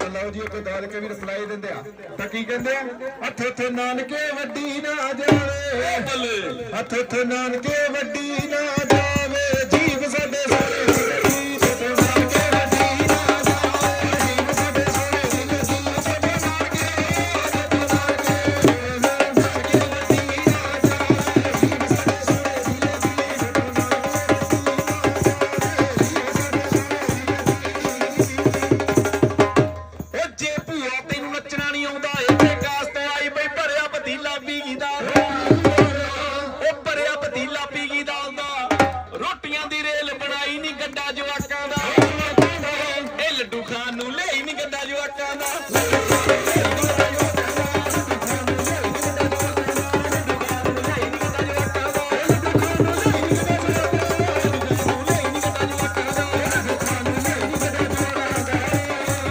ਤਾਂ ਲਓ ਜੀ ਅੱਗੇ ਦਾਲ ਕੇ ਵੀ ਰਿਪਲਾਈ ਦਿੰਦੇ ਆ। ਤਾਂ ਕੀ ਕਹਿੰਦੇ ਆ? ਹੱਥ ਹੱਥ ਨਾਨਕੇ ਵੱਡੀ ਨਾ ਜਾਵੇ। ਹੱਥ ਹੱਥ ਨਾਨਕੇ ਵੱਡੀ ਤੈਨੂੰ ਆਉਂਦਾ, ਇੱਥੇ ਕਾਸ ਤੋਂ ਆਈ ਬਈ, ਭਰਿਆ ਪਤੀਲਾ ਪੀਗੀ ਦਾ। ਉਹ ਭਰਿਆ ਪਤੀਲਾ ਪੀਗੀ ਦਾ ਆਉਂਦਾ। ਰੋਟੀਆਂ ਦੀ ਰੇਲ ਬਣਾਈ ਨਹੀਂ ਗੱਡਾ ਜਵਾਕਾਂ ਦਾ। ਇਹ ਲੱਡੂ ਖਾਣ ਨੂੰ ਲਈ ਨਹੀਂ ਗੱਡਾ ਜਵਾਕਾਂ ਦਾ।